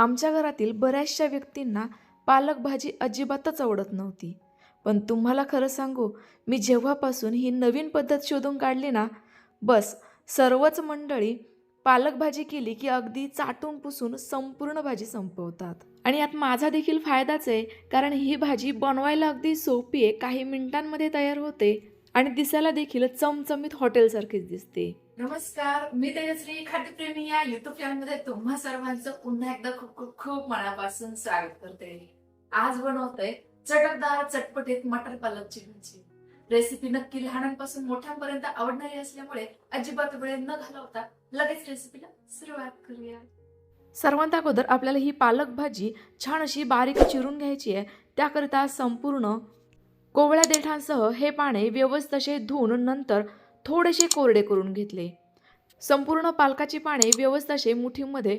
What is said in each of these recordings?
आमच्या घरातील बऱ्याचशा व्यक्तींना पालक भाजी अजिबातच आवडत नव्हती. पण तुम्हाला खरं सांगू मी जेव्हापासून ही नवीन पद्धत शोधून काढली ना बस सर्वच मंडळी पालक भाजी केली की अगदी चाटून पुसून संपूर्ण भाजी संपवतात. आणि यात माझा देखील फायदाच आहे कारण ही भाजी बनवायला अगदी सोपी आहे काही मिनिटांमध्ये तयार होते आणि दिसायला देखील चमचमीत हॉटेलसारखीच दिसते. नमस्कार मी तेजश्री खाद्यप्रेमी या युट्यूब चॅनलमध्ये तुम्हा सर्वांचं पुन्हा एकदा खूप खूप खूप मनापासून स्वागत करते आज बनवतोय चटकदार चटपटीत मटर पालकची भाजी रेसिपी नक्की लहानांपासून मोठ्यांपर्यंत आवडणारी असल्यामुळे अजिबात वेळ न घालवता लगेच रेसिपीला सुरुवात करूया. सर्वांत अगोदर आपल्याला ही पालक भाजी छान अशी बारीक चिरून घ्यायची आहे. त्याकरिता संपूर्ण कोवळ्या देठांसह हे पाने व्यवस्थित असे धुवून नंतर थोडेसे कोरडे करून घेतले. संपूर्ण पालकाची पाने व्यवस्थित असे मुठीमध्ये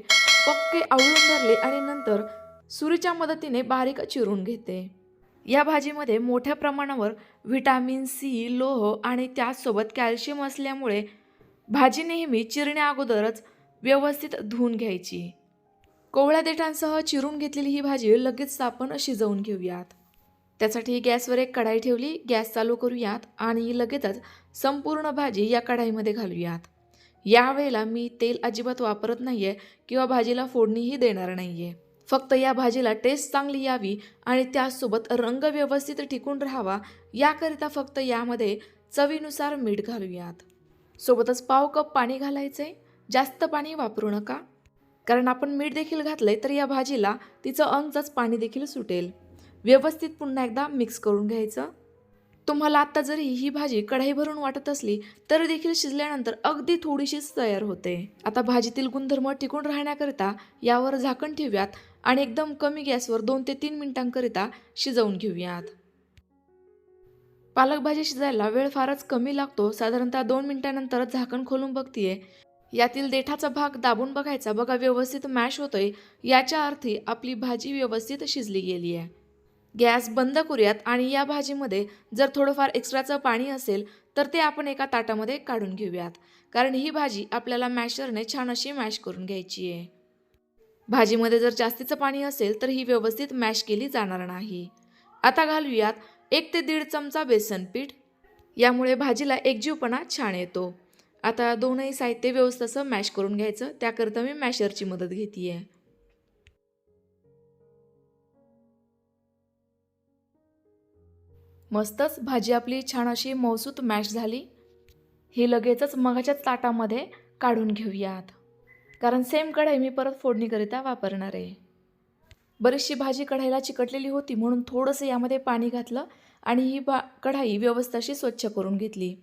पक्के आवळून धरले आणि नंतर सुरीच्या मदतीने बारीक चिरून घेते या भाजीमध्ये मोठ्या प्रमाणावर व्हिटॅमिन सी लोह आणि त्याचसोबत कॅल्शियम असल्यामुळे भाजी नेहमी चिरण्या अगोदरच व्यवस्थित धुवून घ्यायची. कोवळ्या देठांसह चिरून घेतलेली ही भाजी लगेच आपण शिजवून घेऊयात. त्यासाठी गॅसवर एक कढाई ठेवली गॅस चालू करूयात आणि लगेचच संपूर्ण भाजी या कढाईमध्ये घालूयात. यावेळेला मी तेल अजिबात वापरत नाही आहे किंवा भाजीला फोडणीही देणार नाही आहे फक्त या भाजीला टेस्ट चांगली यावी आणि त्यासोबत रंग व्यवस्थित टिकून राहावा याकरिता फक्त यामध्ये चवीनुसार मीठ घालूयात. सोबतच पाव कप पाणी घालायचं. आहे जास्त पाणी वापरू नका. कारण आपण मीठ देखील घातलंय तर या भाजीला तिचं अंगचंच पाणी देखील सुटेल. व्यवस्थित पुन्हा एकदा मिक्स करून घ्यायचं. तुम्हाला आत्ता जरी ही भाजी कढाई भरून वाटत असली तरी देखील शिजल्यानंतर अगदी थोडीशीच तयार होते. आता भाजीतील गुणधर्म टिकून राहण्याकरिता यावर झाकण ठेवूयात आणि एकदम कमी गॅसवर दोन ते तीन मिनिटांकरिता शिजवून घेऊयात. पालक भाजी शिजायला वेळ फारच कमी लागतो. साधारणतः दोन मिनिटानंतरच झाकण खोलून बघतीये. यातील देठाचा भाग दाबून बघायचा. बघा व्यवस्थित मॅश होतोय. याच्या अर्थी आपली भाजी व्यवस्थित शिजली गेली आहे गॅस बंद करूयात आणि या भाजीमध्ये जर थोडंफार एक्स्ट्राचं पाणी असेल तर ते आपण एका ताटामध्ये काढून घेऊयात. कारण ही भाजी आपल्याला मॅशरने छान अशी मॅश करून घ्यायची आहे. भाजीमध्ये जर जास्तीचं पाणी असेल तर ही व्यवस्थित मॅश केली जाणार नाही. आता घालूयात एक ते दीड चमचा बेसन पीठ. यामुळे भाजीला एकजीवपणा छान येतो. आता दोनही साहित्य व्यवस्थित असं मॅश करून घ्यायचं त्याकरता मी मॅशरची मदत घेते आहे मस्तच भाजी आपली छान अशी मौसूत मॅश झाली. ही लगेचच मगाच्याच ताटामध्ये काढून घेऊयात. कारण सेम कढाई मी परत फोडणीकरिता वापरणार आहे. बरीचशी भाजी कढाईला चिकटलेली होती म्हणून थोडंसं यामध्ये पाणी घातलं आणि ही बा कढाई व्यवस्थाशी स्वच्छ करून घेतली.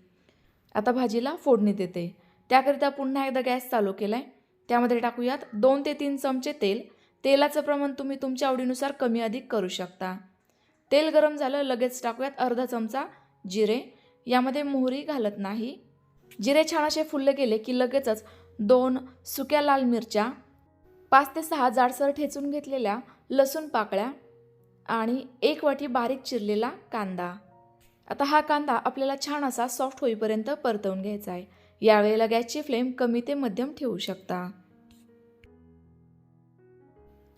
आता भाजीला फोडणी देते. त्याकरिता पुन्हा एकदा गॅस चालू केला आहे त्यामध्ये टाकूयात दोन ते तीन चमचे तेल. तेलाचं प्रमाण तुम्ही तुमच्या आवडीनुसार कमी अधिक करू शकता. तेल गरम झालं लगेच टाकूयात अर्धा चमचा जिरे. यामध्ये मोहरी घालत नाही. जिरे छान असे फुलले गेले की लगेचच दोन सुक्या लाल मिरच्या पाच ते सहा जाडसर ठेचून घेतलेल्या लसूण पाकळ्या आणि एक वाटी बारीक चिरलेला कांदा. आता हा कांदा आपल्याला छान असा सॉफ्ट होईपर्यंत परतवून घ्यायचा आहे. यावेळेला गॅसची फ्लेम कमी ते मध्यम ठेवू शकता.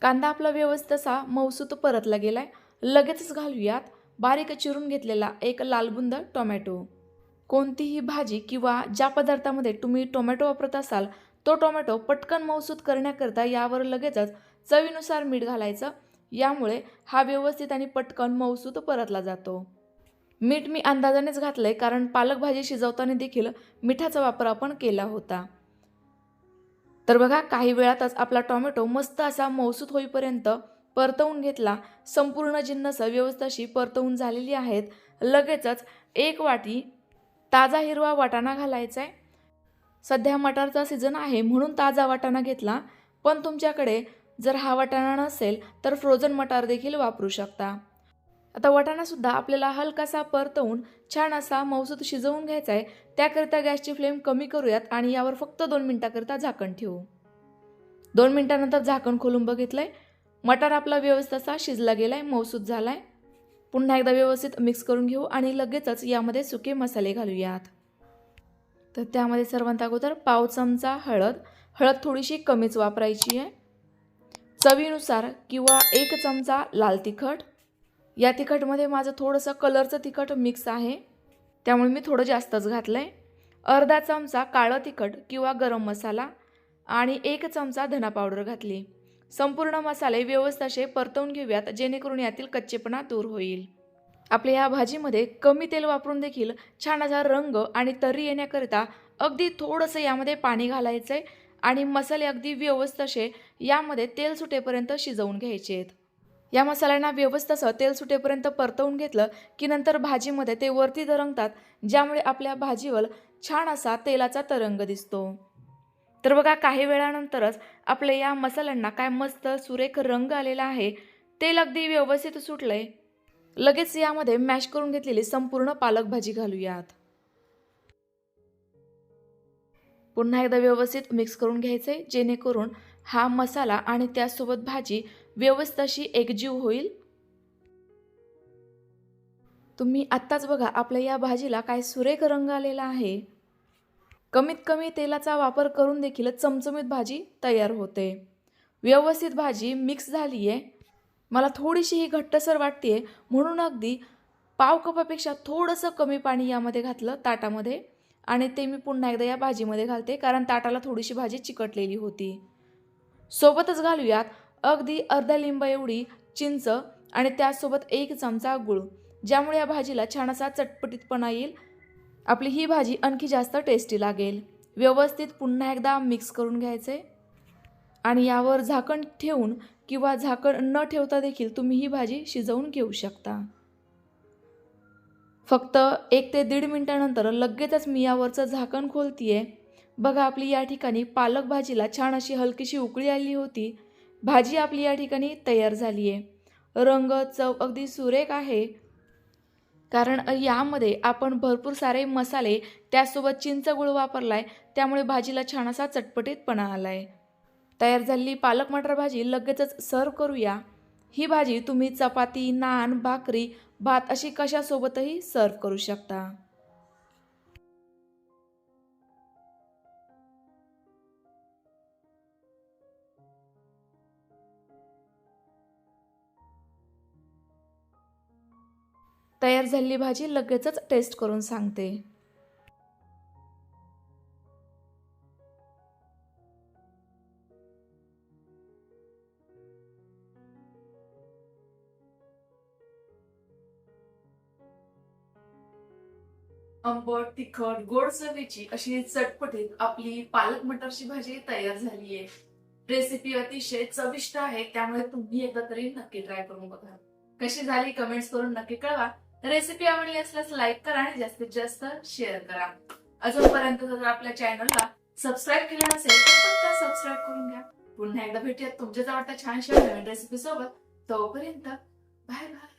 कांदा आपला व्यवस्थित असा मऊसूत परतला गेलाय. लगेचच घालूयात बारीक चिरून घेतलेला एक लालबुंद टोमॅटो. कोणतीही भाजी किंवा ज्या पदार्थामध्ये तुम्ही टोमॅटो वापरत असाल तो टोमॅटो पटकन मौसूद करण्याकरता यावर लगेचच चवीनुसार मीठ घालायचं. यामुळे हा व्यवस्थित आणि पटकन मौसूद परतला जातो. मीठ मी अंदाजानेच घातलं आहे कारण पालक भाजी शिजवताना देखील मिठाचा वापर आपण केला होता. तर बघा काही वेळातच आपला टोमॅटो मस्त असा मौसूद होईपर्यंत परतवून घेतला. संपूर्ण जिन्नस व्यवस्थाशी अशी परतवून झालेली आहेत. लगेचच एक वाटी ताजा हिरवा वाटाणा घालायचा आहे सध्या मटारचा सीझन आहे म्हणून ताजा वाटाणा घेतला. पण तुमच्याकडे जर हा वाटाणा नसेल तर फ्रोझन मटार देखील वापरू शकता. आता वाटाणासुद्धा आपल्याला हलकासा परतवून छान असा मौसूत शिजवून घ्यायचा आहे त्याकरिता गॅसची फ्लेम कमी करूयात आणि यावर फक्त दोन मिनटाकरिता झाकण ठेवू. दोन मिनटानंतर झाकण खोलून बघितलं आहे मटार आपला व्यवस्थित असा शिजला गेला आहे मौसूत झाला आहे पुन्हा एकदा व्यवस्थित मिक्स करून घेऊ आणि लगेचच यामध्ये सुके मसाले घालूयात. तर त्यामध्ये सर्वांत अगोदर पाव चमचा हळद. हळद थोडीशी कमीच वापरायची आहे. चवीनुसार किंवा एक चमचा लाल तिखट. या तिखटमध्ये माझं थोडंसं कलरचं तिखट मिक्स आहे. त्यामुळे मी थोडं जास्तच घातलं आहे अर्धा चमचा काळं तिखट किंवा गरम मसाला आणि एक चमचा धना पावडर घातली. संपूर्ण मसाले व्यवस्थित असे परतवून घेऊयात जेणेकरून यातील कच्चेपणा दूर होईल. आपल्या या भाजीमध्ये कमी तेल वापरून देखील छान असा रंग आणि तर्री येण्याकरिता अगदी थोडंसं यामध्ये पाणी घालायचं आहे आणि मसाले अगदी व्यवस्थित असे यामध्ये तेल सुटेपर्यंत शिजवून घ्यायचे आहेत या मसाल्यांना व्यवस्थित असं तेल सुटेपर्यंत परतवून घेतलं की नंतर भाजीमध्ये ते वरती तरंगतात ज्यामुळे आपल्या भाजीवर छान असा तेलाचा तरंग दिसतो. तर बघा काही वेळानंतरच आपल्या या मसाल्यांना काय मस्त सुरेख रंग आलेला आहे तेल अगदी व्यवस्थित सुटलंय. लगेच यामध्ये मॅश करून घेतलेली संपूर्ण पालक भाजी घालूयात. पुन्हा एकदा व्यवस्थित मिक्स करून घ्यायचे जेणेकरून हा मसाला आणि त्यासोबत भाजी व्यवस्थित अशी एकजीव होईल. तुम्ही आत्ताच बघा आपल्या या भाजीला काय सुरेख रंग आलेला आहे. कमीत कमी तेलाचा वापर करून देखील चमचमीत भाजी तयार होते. व्यवस्थित भाजी मिक्स झाली आहे मला थोडीशी ही घट्टसर वाटते म्हणून अगदी पाव कपापेक्षा थोडंसं कमी पाणी यामध्ये घातलं ताटामध्ये आणि ते मी पुन्हा एकदा या भाजीमध्ये घालते कारण ताटाला थोडीशी भाजी चिकटलेली होती. सोबतच घालूयात अगदी अर्धा लिंब एवढी चिंच आणि त्यासोबत एक चमचा गुळ ज्यामुळे या भाजीला छान असा चटपटीतपणा येईल आपली ही भाजी आणखी जास्त टेस्टी लागेल. व्यवस्थित पुन्हा एकदा मिक्स करून घ्यायचे. आणि यावर झाकण ठेवून किंवा झाकण न ठेवता देखील तुम्ही ही भाजी शिजवून घेऊ शकता. फक्त एक ते दीड मिनटानंतर लगेचच मी यावरचं झाकण खोलतीये. बघा आपली या ठिकाणी पालक भाजीला छान अशी हलकीशी उकळी आली होती. भाजी आपली या ठिकाणी तयार झाली आहे रंग चव अगदी सुरेख आहे. कारण यामध्ये आपण भरपूर सारे मसाले त्यासोबत चिंच गुळ वापरलाय त्यामुळे भाजीला छान असा चटपटीतपणा आलाय. तयार झालेली पालक मटर भाजी लगेचच सर्व करूया. ही भाजी तुम्ही चपाती नान भाकरी भात अशी कशासोबतही सर्व करू शकता. तयार झालेली भाजी लगेचच टेस्ट करून सांगते. आंबट तिखट गोड चवीची अशी चटपटीत आपली पालक मटरची भाजी तयार झाली आहे रेसिपी अतिशय चविष्ट आहे त्यामुळे तुम्ही एकदा तरी नक्की ट्राय करून बघा. कशी झाली कमेंट्स करून नक्की कळवा. रेसिपी आवडली असल्यास लाईक करा आणि जास्तीत जास्त शेअर करा. अजूनपर्यंत जर आपल्या चॅनलला सबस्क्राईब केलं नसेल तर सबस्क्राईब करून घ्या. पुन्हा एकदा भेटूयात तुमच्याच आवडत्या छानशा नवीन रेसिपी सोबत. तोपर्यंत बाय बाय.